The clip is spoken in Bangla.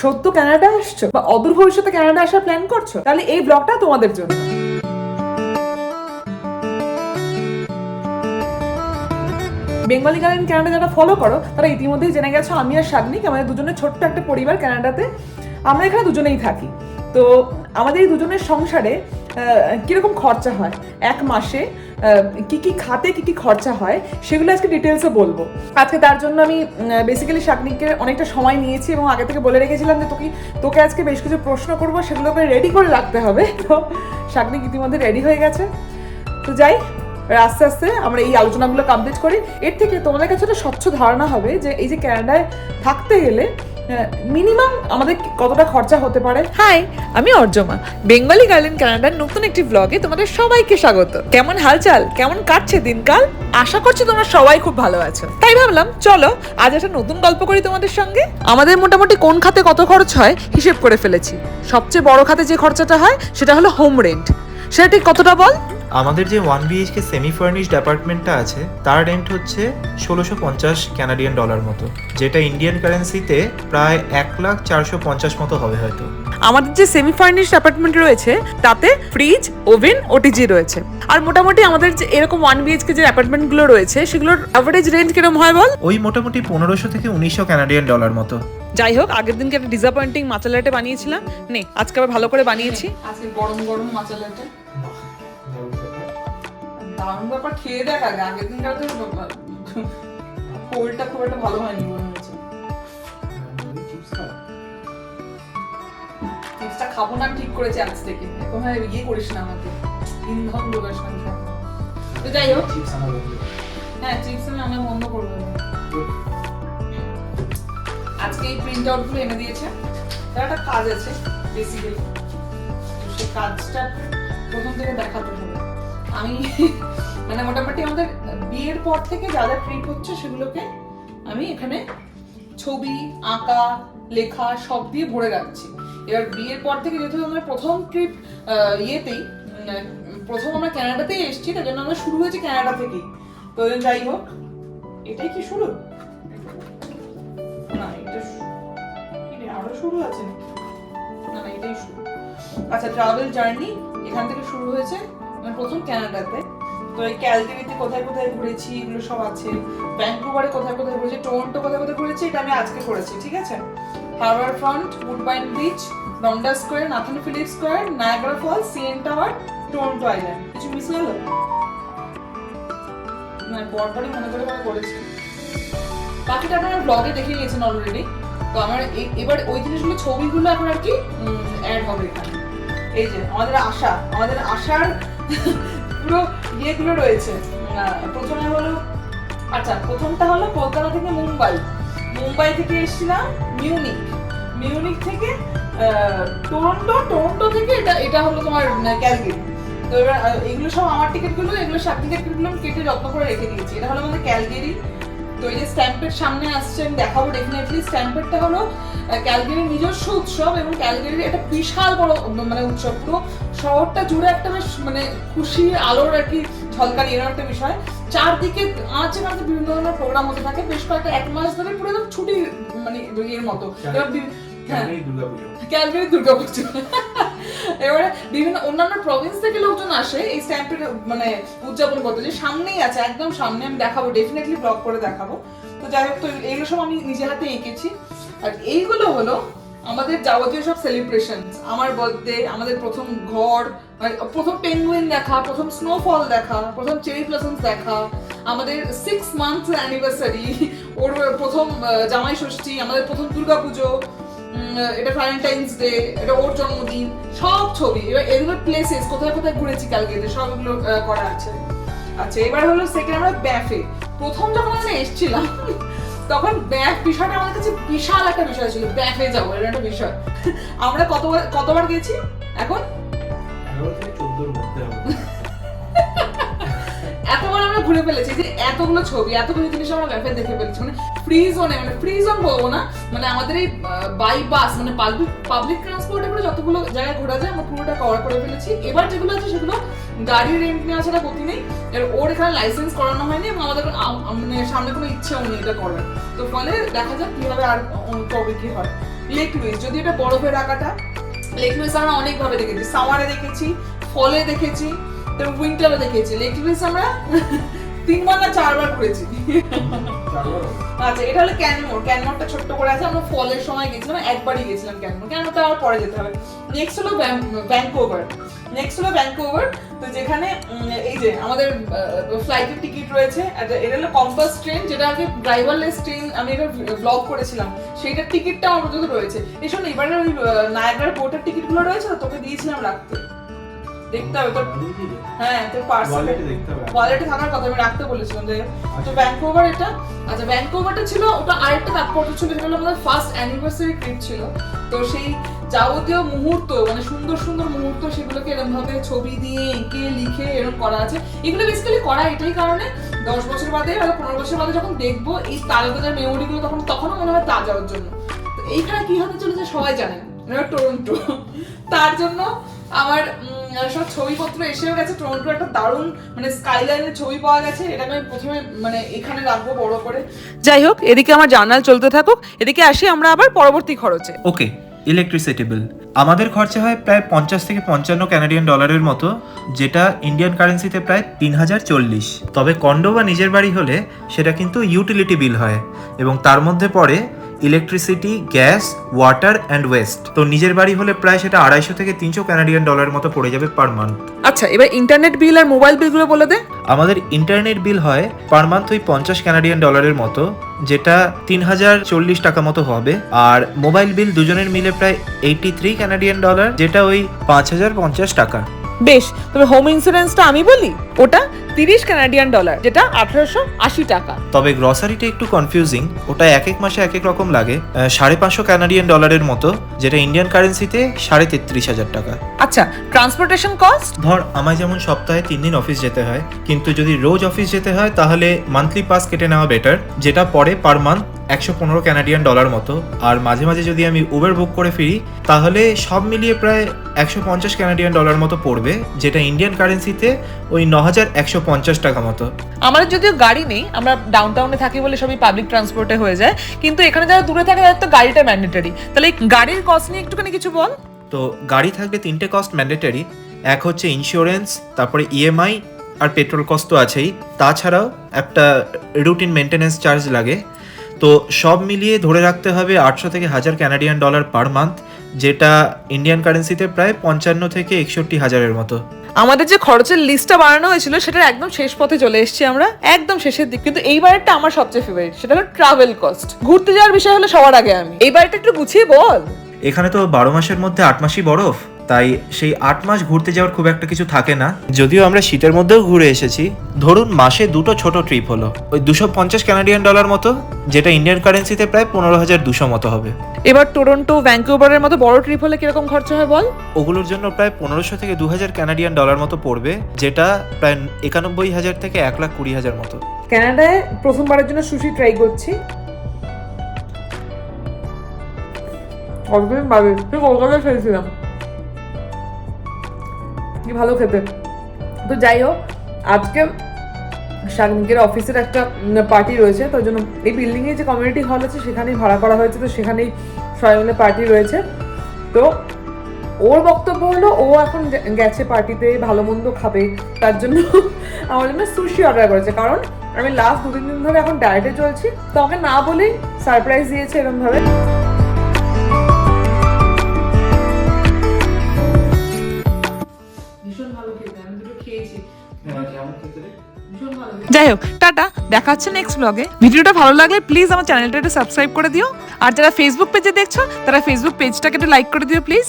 সদ্য কানাডা আসছো বা অদূর ভবিষ্যতে কানাডা আসার প্ল্যান করছ? তাহলে এই ব্লগটা তোমাদের জন্য। বেঙ্গলি গার্ডেন কানাডা যারা ফলো করো, তারা ইতিমধ্যেই জেনে গেছো, আমি আর সাদনিক আমাদের দুজনের ছোট্ট একটা পরিবার কানাডাতে আমরা এখানে দুজনেই থাকি। তো আমাদের এই দুজনের সংসারে কীরকম খরচা হয়? এক মাসে কি কি খাতে কি কি খরচা হয়? সেগুলো আজকে ডিটেলসে বলব। আজকে তার জন্য আমি বেসিক্যালি শাকনিককে অনেকটা সময় নিয়েছি এবং আগে থেকে বলে রেখেছিলাম যে তোকে তোকে আজকে বেশ কিছু প্রশ্ন করব সেগুলোকে রেডি করে রাখতে হবে। তো শাকনিক ইতিমধ্যে রেডি হয়ে গেছে। তো যাই, আস্তে আস্তে আমরা এই আলোচনাগুলো কমপ্লিট করি। এর থেকে তোমাদের কাছে একটা স্বচ্ছ ধারণা হবে যে এই যে ক্যানাডায় থাকতে গেলে মিনিমাম আমাদের কতটা খরচা হতে পারে? হাই আমি অর্জমা। বেঙ্গলি গার্লেন কানাডার নতুন একটি ব্লগে তোমাদের সবাইকে স্বাগত। কেমন হালচাল? কেমন কাটছে দিনকাল? আশা করছি তোমরা সবাই খুব ভালো আছো। তাই ভাবলাম, চলো, আজ একটা নতুন গল্প করি তোমাদের সঙ্গে। আমাদের মোটামুটি কোন খাতে কত খরচ হয়, হিসেব করে ফেলেছি। সবচেয়ে বড় খাতে যে খরচাটা হয়, সেটা হলো হোম রেন্ট সেটা ঠিক কতটা বল? আমাদের যে ওয়ান বিএইচকে সেমি ফার্নিশড অ্যাপার্টমেন্টটা আছে তার রেন্ট হচ্ছে ষোলোশো পঞ্চাশ ক্যানাডিয়ান ডলার মতো যেটা ইন্ডিয়ান কারেন্সিতে প্রায় এক লাখ চারশো পঞ্চাশ মতো হবে হয়তো। আমাদের যে সেমি ফার্নিশড অ্যাপার্টমেন্ট রয়েছে তাতে ফ্রিজ ওভেন ওটিজি রয়েছে। আর মোটামুটি আমাদের যে এরকম ওয়ান বিএইচকে যে অ্যাপার্টমেন্টগুলো রয়েছে সেগুলোর অ্যাভারেজ রেঞ্জ কীরকম হয় বল? ওই মোটামুটি পনেরোশো থেকে উনিশশো ক্যানাডিয়ান ডলার মতো। যাই হোক আগের দিনকে একটা ডিসঅ্যাপয়েন্টিং মাচা লাটে বানিয়েছিলাম। নে আজকে আবার ভালো করে বানিয়েছি। আজকে গরম গরম মাচা লাটে দারুণ ব্যাপার, খেয়ে দেখ আগে, আগের দিনকার তো কোল্ডটা খুব একটা ভালো হয়নি মনে হয়েছে চিপসটা খাব না ঠিক করেছি আজ থেকে। এখন ইয়ে করিস না আমাকে। ইন্ধন যোগাস না তো যাই হোক। হ্যাঁ চিপস আমি আনা বন্ধ করব। আজকে এই প্রিন্ট আউটগুলো এনে দিয়েছে। তার একটা কাজ আছে বেসিক্যালি সেই কাজটা প্রথম থেকে দেখাতে হবে। আমি মানে মোটামুটি আমাদের বিয়ের পর থেকে যা যা ট্রিপ হচ্ছে সেগুলোকে আমি এখানে ছবি, আঁকা, লেখা সব দিয়ে ভরে রাখছি। এবার বিয়ের পর থেকে যেহেতু আমরা প্রথম ট্রিপ ইয়েতেই প্রথম আমরা ক্যানাডাতেই এসেছি, তার জন্য আমরা শুরু হয়েছে ক্যানাডা থেকেই। তো যাই হোক, এটাই কি শুরু? না, এটা আরও শুরু আছে না এটাই শুরু। আচ্ছা ট্রাভেল জার্নি এখান থেকে শুরু হয়েছে। প্রথম কানাডাতে তো এই ক্যালগেরিতে কোথায় কোথায় ঘুরেছি, এগুলো সব আছে। ভ্যাঙ্কুভারে কোথায় কোথায় ঘুরেছি টরন্টো কোথায় কোথায় ঘুরেছি, এটা আমি আজকে করেছি, ঠিক আছে? Harbour front Woodbine beach Dundas square Nathan Phillips square Niagara falls CN tower Toronto island কিছু মিস হলো? না পরপরই মনে করে করে করেছি। বাকিটা আপনারা ব্লগে দেখে নিয়েছেন অলরেডি তো আমার এবার ওই জিনিসগুলো, ছবিগুলো এখন আর কি অ্যাড হবে এখানে। এই যে, আমাদের আশা, আমাদের আশার পুরো ইয়েগুলো রয়েছে। প্রথমে হলো আচ্ছা প্রথমটা হলো কলকাতা থেকে মুম্বাই। মুম্বাই থেকে এসেছিলাম মিউনিক। মিউনিক থেকে টরন্টো টরন্টো থেকে এটা এটা হলো তোমার ক্যালগেরি তো এবার এগুলো সব আমার টিকিটগুলো এগুলো সাত টিকিটগুলো কেটে যত্ন করে রেখে দিয়েছি। এটা হলো আমাদের ক্যালগেরি। তো এই যে স্ট্যাম্পের সামনে আসছে আমি দেখাবো ডেফিনেটলি স্ট্যাম্পেরটা হলো ক্যালগেরির নিজস্ব উৎসব এবং ক্যালগেরির একটা বিশাল বড় মানে উৎসব। পুরো শহরটা জুড়ে একটা বেশ মানে খুশি আলোর আর কি ঝলকানি এরকম একটা বিষয়। চারদিকে আঁচে মাঝে বিভিন্ন ধরনের প্রোগ্রাম হতে থাকে। বেশ কয়েকটা এক মাস ধরে পুরো একদম ছুটি মানে এর মতো। বি- হ্যাঁ। ক্যালগেরি দুর্গাপুজো। এবারে বিভিন্ন অন্যান্য প্রভিন্স থেকে লোকজন আসে, এই স্ট্যাম্পের মানে উদযাপন করতে। যে সামনেই আছে, একদম সামনে আমি দেখাবো ডেফিনেটলি ব্লগ করে দেখাবো। তো যাই হোক, তো এইগুলো সব আমি নিজে হাতে এঁকেছি। আর এইগুলো হলো আমাদের যাবতীয় সব সেলিব্রেশন আমার বার্থডে আমাদের প্রথম ঘর মানে প্রথম পেঙ্গুইন দেখা, প্রথম স্নোফল দেখা, প্রথম চেরি ব্লসমস দেখা, আমাদের সিক্স মান্থ অ্যানিভার্সারি ওর প্রথম জামাই ষষ্ঠী, আমাদের প্রথম দুর্গাপুজো এটা ভ্যালেন্টাইন্স ডে এটা ওর জন্মদিন, সব ছবি। এবার এগুলো প্লেসেস কোথায় কোথায় ঘুরেছি কালকে সব এগুলো করা আছে। আচ্ছা এবার হলো সেকেন্ড আমরা ব্যাফে প্রথম যখন আমরা এসেছিলাম, তখন ব্যাফ বিষয়টা আমাদের কাছে বিশাল একটা বিষয় ছিল। ব্যাফে যাব, এটা একটা বিষয়। আমরা কতবার কতবার গেছি? এখন এতবার আমরা ঘুরে ফেলেছি যে এতগুলো ছবি, এতগুলো জিনিস আমরা ব্যাপে দেখে ফেলেছি। মানে ফ্রি জোনে মানে ফ্রি জোন বলব না মানে আমাদের এই বাই বাস মানে পাবলিক পাবলিক ট্রান্সপোর্টে করে যতগুলো জায়গায় ঘোরা যায়, আমরা পুরোটা কভার করে ফেলেছি। এবার যেগুলো আছে সেগুলো গাড়ি রেন্ট নেওয়া ছাড়া গতি নেই, এর ওর এখানে লাইসেন্স করানো হয়নি এবং আমাদের মানে সামনে কোনো ইচ্ছেও নেই এটা করার। তো ফলে দেখা যাক কীভাবে আর কবে কি হয়। লেক লুইস যদি এটা বরফের আঁকাটা লেক লুইস আমরা অনেকভাবে দেখেছি। সামারে দেখেছি ফলে দেখেছি। তারপর উইন্টারে দেখেছি লেক লুইস আমরা তিনবার না চারবার ঘুরেছি। আচ্ছা এটা হলো ক্যানমোর ক্যানমোরটা ছোট্ট করে আছে। আমরা ফলের সময় গেছিলাম একবারই গেছিলাম ক্যানমোর ক্যানমোরটা আবার পরে যেতে হবে। নেক্সট হলো ভ্যাঙ্কোভার নেক্সট হলো ভ্যাঙ্কোভার তো যেখানে এই যে আমাদের ফ্লাইটের টিকিট রয়েছে। এটা হলো কম্পাস ট্রেন যেটা আগে ড্রাইভারলেস ট্রেন আমি এটা ব্লগ করেছিলাম। সেইটার টিকিটটা আমার রয়েছে। এই শোন এবারে ওই নায়গ্রার বোটের টিকিটগুলো রয়েছে তোকে দিয়েছিলাম রাখতে। দেখতে হবে তোর হ্যাঁ তোর পার্সেল ওয়ালেটে থাকার কথা আমি রাখতে বলেছিলাম যে তো ভ্যাঙ্কুভার এটা আচ্ছা ভ্যাঙ্কুভারটা ছিল ওটা আরেকটা তাৎপর্য ছিল হলো আমাদের ফার্স্ট অ্যানিভার্সারি ট্রিপ ছিল। তো সেই যাবতীয় মুহূর্ত মানে সুন্দর সুন্দর মুহূর্ত সেগুলোকে এরকম ভাবে ছবি দিয়ে এঁকে লিখে এরকম করা আছে। এগুলো বেসিক্যালি করা এটাই কারণে দশ বছর বাদে বা পনেরো বছর বাদে যখন দেখব এই তাজা মেমোরিগুলো তখন তখনও মনে হয় তাজা ওর জন্য। তো এইখানে কি হতে চলেছে সবাই জানেন এটা টরন্টো তার জন্য আমার সব ছবিপত্র এসেও গেছে টরন্টো একটা দারুণ মানে স্কাইলাইনের ছবি পাওয়া গেছে এটা আমি প্রথমে মানে এখানে রাখব বড় করে। যাই হোক এদিকে আমার জার্নাল চলতে থাকুক এদিকে আসি আমরা আবার পরবর্তী খরচে। ওকে ইলেকট্রিসিটি বিল আমাদের খরচা হয় প্রায় পঞ্চাশ থেকে পঞ্চান্ন ক্যানাডিয়ান ডলারের মতো যেটা ইন্ডিয়ান কারেন্সিতে প্রায় তিন হাজার চল্লিশ। তবে কন্ডো বা নিজের বাড়ি হলে সেটা কিন্তু ইউটিলিটি বিল হয় এবং তার মধ্যে পড়ে electricity gas water and waste তো নিজের বাড়ি হলে প্রায় সেটা আড়াইশো থেকে তিনশো ক্যানাডিয়ান ডলারের মতো পড়ে যাবে পার মান্থ আচ্ছা এবার ইন্টারনেট বিল আর মোবাইল বিলগুলো বলে দে। আমাদের ইন্টারনেট বিল হয় পার মান্থ ওই পঞ্চাশ ক্যানাডিয়ান ডলারের মতো যেটা তিন হাজার চল্লিশ টাকা মতো হবে। আর মোবাইল বিল দুজনের মিলে প্রায় এইটি থ্রি ক্যানাডিয়ান ডলার যেটা ওই পাঁচ হাজার পঞ্চাশ টাকা। বেশ তবে হোম ইন্স্যুরেন্সটা আমি বলি? ওটা তিরিশ কানাডিয়ান ডলার যেটা আঠারোশো আশি টাকা। তবে গ্রসারিটা একটু কনফিউজিং ওটা এক এক মাসে এক এক রকম লাগে সাড়ে পাঁচশো কানাডিয়ান ডলারের মতো যেটা ইন্ডিয়ান কারেন্সিতে সাড়ে তেত্রিশ হাজার টাকা। আচ্ছা ট্রান্সপোর্টেশন কস্ট ধর আমায় যেমন সপ্তাহে তিন দিন অফিস যেতে হয় কিন্তু যদি রোজ অফিস যেতে হয় তাহলে মান্থলি পাস কেটে নেওয়া বেটার যেটা পরে পার মান্থ একশো পনেরো ক্যানাডিয়ান ডলার মতো। আর মাঝে মাঝে যদি আমি উবের বুক করে ফিরি তাহলে সব মিলিয়ে প্রায় একশো পঞ্চাশ ক্যানাডিয়ান ডলার মতো পড়বে যেটা ইন্ডিয়ান কারেন্সিতে ওই ন হাজার একশো পঞ্চাশ টাকা মতো। আমাদের যদিও গাড়ি নেই আমরা ডাউন টাউনে থাকি বলে সবই পাবলিক ট্রান্সপোর্টে হয়ে যায় কিন্তু এখানে যারা দূরে থাকে তাদের তো গাড়িটা ম্যান্ডেটারি তাহলে গাড়ির কস্ট নিয়ে একটুখানি কিছু বল। তো গাড়ি থাকলে তিনটে কস্ট ম্যান্ডেটারি এক হচ্ছে ইন্স্যুরেন্স তারপরে ইএমআই আর পেট্রোল কস্ট তো আছেই। তাছাড়াও একটা রুটিন মেনটেন্যান্স চার্জ লাগে। তো সব মিলিয়ে ধরে রাখতে হবে আটশো থেকে হাজার ক্যানাডিয়ান ডলার পার মান্থ যেটা ইন্ডিয়ান কারেন্সিতে প্রায় পঞ্চান্ন থেকে একষট্টি হাজারের মতো। আমাদের যে খরচের লিস্টটা বানানো হয়েছিল সেটার একদম শেষ পথে চলে এসেছি আমরা। একদম শেষের দিক। কিন্তু এইবারেরটা আমার সবচেয়ে ফেভারিট সেটা হলো ট্রাভেল কস্ট ঘুরতে যাওয়ার বিষয় হলো সবার আগে আমি। এইবারটা একটু গুছিয়ে বল। এখানে তো বারো মাসের মধ্যে আট মাসই বরফ। তাই সেই আট মাস ঘুরতে যাওয়ার খুব একটা কিছু থাকে না। যদিও আমরা শীতের মধ্যেও ঘুরে এসেছি ধরুন মাসে দুটো ছোট ট্রিপ হলো। ওই দুশো পঞ্চাশ ক্যানাডিয়ান ডলার মতো যেটা ইন্ডিয়ান কারেন্সিতে প্রায় পনেরো হাজার দুশো মতো হবে। এবার টরন্টো ভ্যাঙ্কুভারের মতো বড় ট্রিপ হলে কীরকম খরচা হয় বল? ওগুলোর জন্য প্রায় পনেরোশো থেকে দু হাজার ক্যানাডিয়ান ডলার মতো পড়বে যেটা প্রায় একানব্বই হাজার থেকে এক লাখ কুড়ি হাজার মতো। কানাডায় প্রথমবারের জন্য সুশি ট্রাই করছি। কতদিন ভাবি তুই কলকাতায় খেয়েছিলাম। ভালো খেতে। তো যাই হোক, আজকে শাগনিকের অফিসের একটা পার্টি রয়েছে তার জন্য এই বিল্ডিংয়ে যে কমিউনিটি হল আছে, সেখানেই ভাড়া করা হয়েছে, তো সেখানেই সবাই মিলে পার্টি রয়েছে। তো ওর বক্তব্য হলো, ও এখন গেছে পার্টিতে ভালো মন্দ খাবে, তার জন্য আমার জন্য সুশি অর্ডার করেছে। কারণ আমি লাস্ট দু তিন দিন ধরে এখন ডায়েটে চলছি, তো আমাকে না বলেই সারপ্রাইজ দিয়েছে এরকম যাই হোক টাটা। দেখা হচ্ছে নেক্সট ব্লগে ভিডিওটা ভালো লাগলে প্লিজ আমার চ্যানেলটা একটু সাবস্ক্রাইব করে দিও। আর যারা ফেসবুক পেজে দেখছ, তারা ফেসবুক পেজটাকে একটু লাইক করে দিও প্লিজ